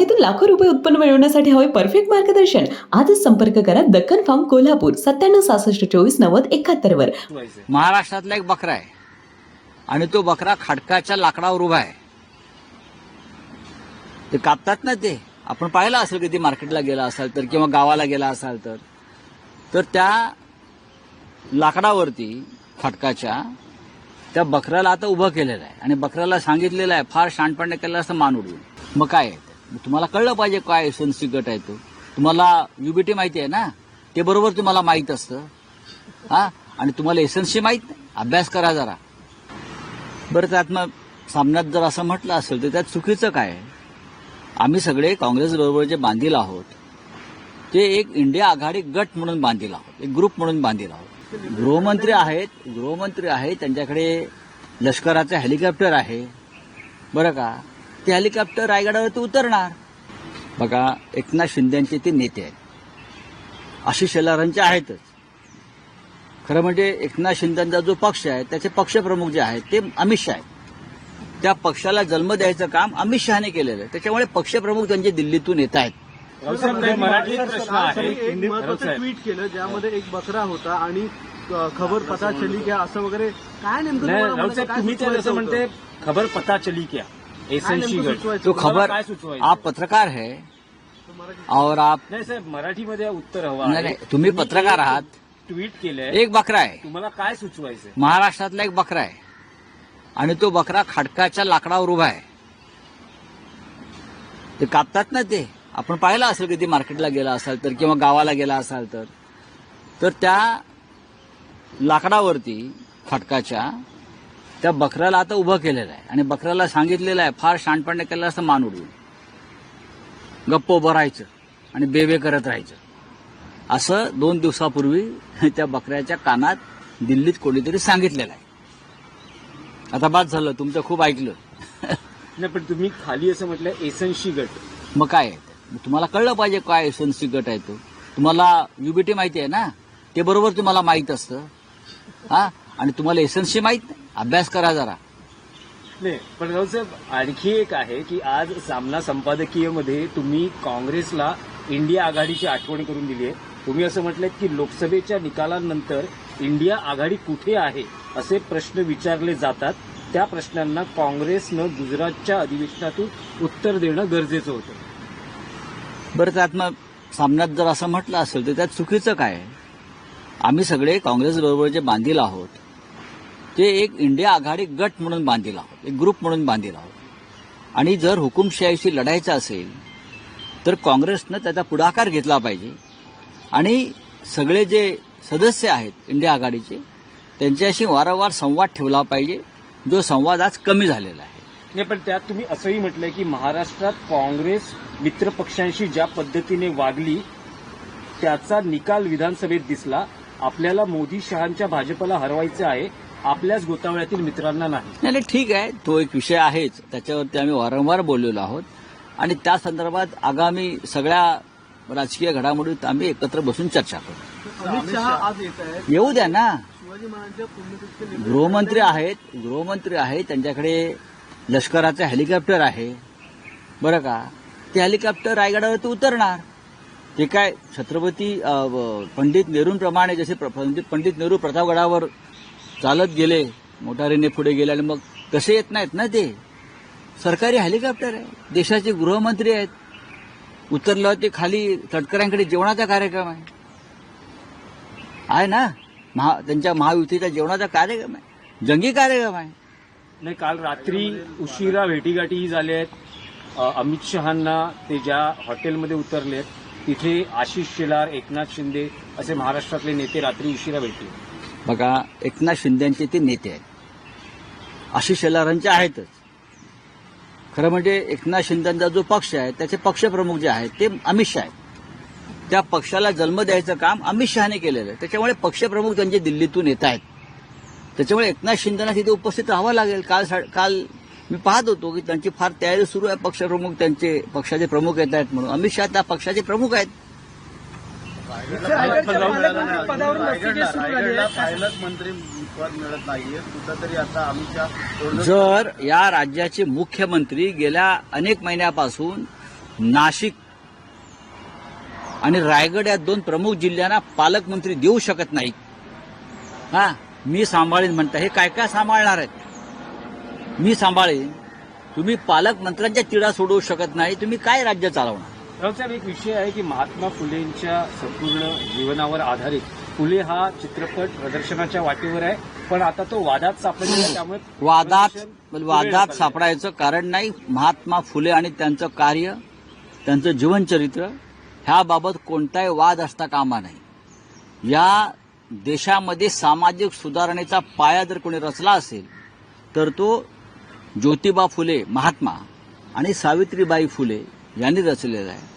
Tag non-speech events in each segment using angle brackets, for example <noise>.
बागेतून लाखो रुपये उत्पन्न मिळवण्यासाठी हवे परफेक्ट मार्गदर्शन. आजच संपर्क करा दक्कन फार्म कोल्हापूर सत्त्याण्णव सहासष्ट चोवीस नव्वद एकाहत्तर वर. महाराष्ट्रातला एक बकरा आहे. आणि तो बकरा खडकाच्या लाकडावर उभा आहे. ते कापतात ना ते? आपण पाहिलं असेल कधी मार्केटला गेला असाल तर किंवा गावाला गेला असाल तर. तर त्या लाकडावरती खटकाच्या त्या बकऱ्याला आता उभं केलेलं आहे. आणि बकऱ्याला सांगितलेलं आहे फार शांतपणे केलं असं मान उडवून. मग काय आहे? तुम्हाला कळलं पाहिजे काय एसएनसी गट आहे तो. तुम्हाला युबीटी माहिती आहे ना? ते बरोबर तुम्हाला माहीत असतं. हा? आणि तुम्हाला एसएनसी माहीत नाही. अभ्यास करा जरा. बरं त्यात मग सामन्यात जर असं म्हटलं असेल तर त्यात चुकीचं काय? आहे? आम्ही सगळे काँग्रेस बरोबर जे बांधील आहोत ते एक इंडिया आघाडी गट म्हणून बांधील आहोत. एक ग्रुप म्हणून बांधील आहोत. गृहमंत्री आहेत गृहमंत्री आहेत त्यांच्याकडे लष्कराचं हेलिकॉप्टर आहे. बरं का? ते हेलिकॉप्टर रायगडावरती उतरणार. बघा एकनाथ शिंदेचे ते नेते आहेत. आशिष शेलारांचे आहेतच. खरं म्हणजे एकनाथ शिंदेचा जो पक्ष आहे त्याचे पक्षप्रमुख जे आहेत ते अमित शहा आहेत. त्या पक्षाला जन्म द्यायचं काम अमित शहाने केलेलं आहे. त्याच्यामुळे पक्षप्रमुख त्यांचे दिल्लीतून येत आहेत. ट्विट केलं ज्यामध्ये एक बकरा होता आणि खबर पता चली क्या असं वगैरे. काय नेमकं तुम्ही असं म्हणते खबर पता चली क्या. एसएनसी गट. खबर? आप पत्रकार है और आप नाही साहेब मराठीमध्ये उत्तर हवं नाही, आहे. नाही, तुम्ही पत्रकार आहात. ट्विट केलंय. एक बकरा आहे. तुम्हाला काय सुचवायचं महाराष्ट्रातला एक बकरा आहे. आणि तो बकरा खडकाच्या लाकडावर उभा आहे. ते कापतात ना ते. आपण पाहिलं असेल कधी मार्केटला गेला असाल तर किंवा गावाला गेला असाल तर. तर त्या लाकडावरती खडकाच्या त्या बकऱ्याला आता उभं केलेलं आहे. आणि बकऱ्याला सांगितलेलं आहे फार शाणपणे केलं असं मान उडवून. गप्प उभं राहायचं आणि बेबे करत राहायचं. असं दोन दिवसापूर्वी <laughs> त्या बकऱ्याच्या कानात दिल्लीत कोणीतरी सांगितलेलं आहे. आता बाद झालं तुमचं खूप ऐकलं. नाही पण तुम्ही खाली असं म्हटलं एसएनसी गट. मग काय तुम्हाला कळलं पाहिजे काय एसएनसी गट आहे तो. तुम्हाला युबीटी माहिती आहे ना? ते बरोबर तुम्हाला माहीत असतं. हा? आणि तुम्हाला एसएनसी माहीत नाही. अभ्यास करा जरा. नाही पण रावसाहेब आणखी एक आहे की आज सामना संपादकीयमध्ये तुम्ही काँग्रेसला इंडिया आघाडीची आठवण करून दिली आहे. तुम्ही असं म्हटलंय की लोकसभेच्या निकालांनंतर इंडिया आघाडी कुठे आहे असे प्रश्न विचारले जातात. त्या प्रश्नांना काँग्रेसनं गुजरातच्या अधिवेशनातून उत्तर देणं गरजेचं होतं. बरं त्यात मग सामन्यात जर असं म्हटलं असेल तर त्यात चुकीचं काय आहे? आम्ही सगळे काँग्रेस बरोबर जे बांधील आहोत ते एक इंडिया आघाडी गट म्हणून बांधील आहोत एक ग्रुप म्हणून बांधील आहोत. आणि जर हुकुमशाहीशी लढायचं असेल तर काँग्रेसनं त्याचा पुढाकार घेतला पाहिजे. आणि सगळे जे सदस्य आहेत इंडिया आघाडीचे त्यांच्याशी वारंवार संवाद ठेवला पाहिजे. जो संवाद आज कमी झालेला आहे. नाही पण त्यात तुम्ही असंही म्हटलंय की महाराष्ट्रात काँग्रेस मित्रपक्षांशी ज्या पद्धतीने वागली त्याचा निकाल विधानसभेत दिसला. आपल्याला मोदी शहांच्या भाजपला हरवायचं आहे आपल्याच गोतावळ्यातील मित्रांना नाही. नाही नाही ठीक आहे. तो एक विषय आहेच. त्याच्यावरती आम्ही वारंवार बोललेलो आहोत. आणि त्या संदर्भात आगामी सगळ्या राजकीय घडामोडीत आम्ही एकत्र बसून चर्चा करू. अमित शहा आज येत आहेत. येऊ द्या ना. गृहमंत्री आहेत. गृहमंत्री आहेत. त्यांच्याकडे लष्कराचं हेलिकॉप्टर आहे. बरं का? ते हेलिकॉप्टर रायगडावरती उतरणार. ते काय छत्रपती पंडित नेहरूंप्रमाणे जसे प्र- पंडित पंडित नेहरू प्रतापगडावर चालत गेले मोटारीने पुढे गेले आणि मग कसे येत नाहीत ना ते? सरकारी हेलिकॉप्टर आहे देशाचे गृहमंत्री आहेत. उतरलं ते खाली तटकऱ्यांकडे जेवणाचा कार्यक्रम आहे. आहे ना? महा त्यांच्या महायुतीचा जेवणाचा कार्यक्रम आहे. जंगी कार्यक्रम आहे. नाही काल रात्री उशिरा भेटीगाठीही झाल्या आहेत. अमित शहांना ते ज्या हॉटेलमध्ये उतरलेत तिथे आशिष शेलार एकनाथ शिंदे असे महाराष्ट्रातले नेते रात्री उशिरा भेटले. बघा एकनाथ शिंदेचे ते नेते आहेत. अशी शेलारांचे आहेतच. खरं म्हणजे एकनाथ शिंदेचा जो पक्ष आहे त्याचे पक्षप्रमुख जे आहेत ते अमित शहा आहेत. त्या पक्षाला जन्म द्यायचं काम अमित शहाने केलेलं आहे. त्याच्यामुळे पक्षप्रमुख त्यांचे दिल्लीतून येत आहेत. त्याच्यामुळे एकनाथ शिंदेना तिथे उपस्थित राहावं लागेल. काल सा- काल मी पाहत होतो की त्यांची फार तयारी सुरू आहे पक्षप्रमुख त्यांचे पक्षाचे प्रमुख येत आहेत म्हणून. अमित शहा त्या पक्षाचे प्रमुख आहेत. पद मिळत नाहीये. कुठंतरी आता जर या राज्याचे मुख्यमंत्री गेल्या अनेक महिन्यापासून नाशिक आणि रायगड या दोन प्रमुख जिल्ह्यांना पालकमंत्री देऊ शकत नाही हा मी सांभाळीन म्हणता. हे काय काय सांभाळणार आहेत? मी सांभाळीन. तुम्ही पालकमंत्र्यांच्या तिढा सोडवू शकत नाही. तुम्ही काय राज्य चालवणार? रावसाहेब एक विषय आहे की महात्मा फुलेंच्या संपूर्ण जीवनावर आधारित. फुले हा चित्रपट प्रदर्शनाच्या वाटेवर आहे पण आता तो वादात सापडलेला आहे त्यामुळे वादात पुढे वादात. सापडायचं कारण नाही. महात्मा फुले आणि त्यांचं कार्य त्यांचं जीवनचरित्र ह्याबाबत कोणताही वाद असता कामा नाही. या देशामध्ये सामाजिक सुधारणेचा पाया जर कोणी रचला असेल तर तो ज्योतिबा फुले महात्मा आणि सावित्रीबाई फुले यांनी रचलेलं आहे.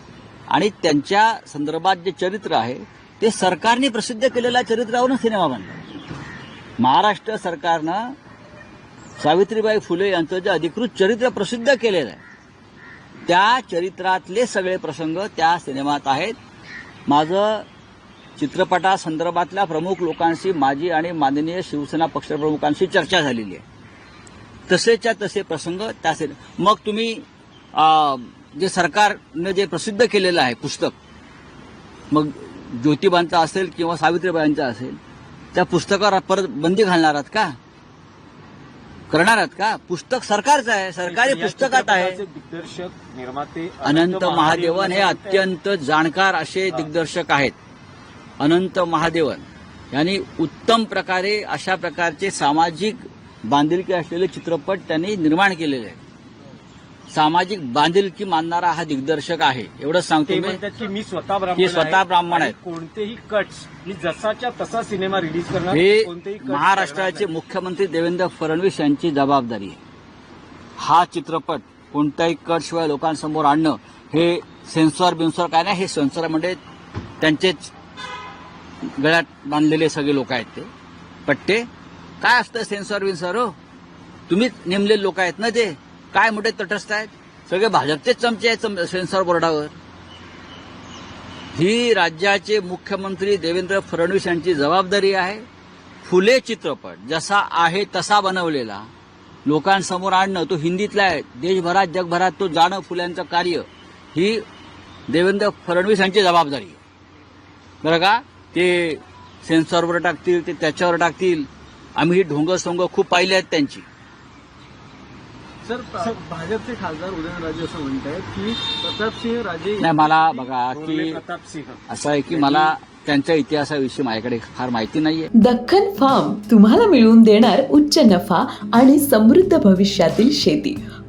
आणि त्यांच्या संदर्भात जे चरित्र आहे ते सरकारने प्रसिद्ध केलेल्या चरित्रावरून सिनेमा बनला. महाराष्ट्र सरकारनं सावित्रीबाई फुले यांचं जे अधिकृत चरित्र प्रसिद्ध केलेलं आहे त्या चरित्रातले सगळे प्रसंग त्या सिनेमात आहेत. माझं चित्रपटासंदर्भातल्या प्रमुख लोकांशी माझी आणि माननीय शिवसेना पक्षप्रमुखांशी चर्चा झालेली आहे. तसेच्या तसे प्रसंग त्या सिने मग तुम्ही जे सरकारनं जे प्रसिद्ध केलेलं आहे पुस्तक मग ज्योतिबांचं असेल किंवा सावित्रीबाईंचं असेल त्या पुस्तकावर परत बंदी घालणार आहात का? करणार आहात का? पुस्तक सरकारचं आहे सरकारी पुस्तकात आहे. दिग्दर्शक निर्माते अनंत महादेवन हे. अत्यंत जाणकार असे दिग्दर्शक आहेत. अनंत महादेवन. यांनी उत्तम प्रकारे अशा प्रकारचे सामाजिक बांधिलकी असलेले चित्रपट त्यांनी निर्माण केलेले आहेत. सामाजिक बांधिलकी मानणारा हा दिग्दर्शक आहे. एवढंच सांगतो म्हणतात की मी स्वतः ब्राह्मण स्वतः आहे ब्राह्मण आहेत. कोणतेही कट्स मी जसाच्या तसा सिनेमा रिलीज करणार हे कोणतेही महाराष्ट्राचे मुख्यमंत्री देवेंद्र फडणवीस यांची जबाबदारी आहे. हा चित्रपट कोणत्याही कट शिवाय लोकांसमोर आणणं हे सेन्सॉर बिन्सॉर काय नाही हे सेन्सॉर म्हणजे त्यांचेच गळ्यात बांधलेले सगळे लोक आहेत ते. पट्टे? काय असतं सेन्सॉर बिन्सॉर हो? तुम्हीच नेमलेले लोक आहेत ना ते. काय मोठे तटस्थ आहेत? सगळे भाजपचेच चमचे आहेत सेन्सॉर बोर्डावर. ही राज्याचे मुख्यमंत्री देवेंद्र फडणवीस यांची जबाबदारी आहे. फुले चित्रपट जसा आहे तसा बनवलेला. लोकांसमोर आणणं तो हिंदीतला आहे. देशभरात जगभरात तो जाणं फुल्यांचं कार्य. ही देवेंद्र फडणवीस यांची जबाबदारी आहे. बरं का? ते सेन्सॉरवर टाकतील ते त्याच्यावर टाकतील. आम्ही ही ढोंग सोंग खूप पाहिली आहेत त्यांची. सर भाजपचे खासदार उदयनराजे असं म्हणतायत की प्रतापसिंह राजे नाही मला बघा की प्रताप सिंह असं आहे की मला त्यांच्या इतिहासाविषयी माझ्याकडे फार माहिती नाहीये. दख्खन फार्म तुम्हाला मिळवून देणार उच्च नफा आणि समृद्ध भविष्यातील शेती.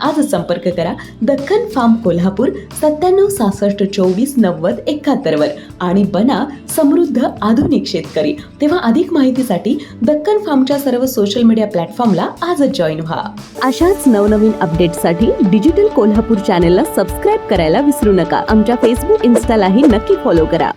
आज संपर्क करा दक्कन फार्म कोल्हापूर सत्त्याण्णव सहासष्ट चोवीस नव्वद एकाहत्तरवर आणि बना समृद्ध आधुनिक शेतकरी. तेव्हा अधिक माहितीसाठी दक्कन फार्मच्या सर्व सोशल मीडिया प्लॅटफॉर्मला आजच जॉईन व्हा. अशाच नवनवीन अपडेटसाठी डिजिटल कोल्हापूर चॅनेलला सबस्क्राईब करायला विसरू नका. आमच्या फेसबुक इन्स्टालाही नक्की फॉलो करा.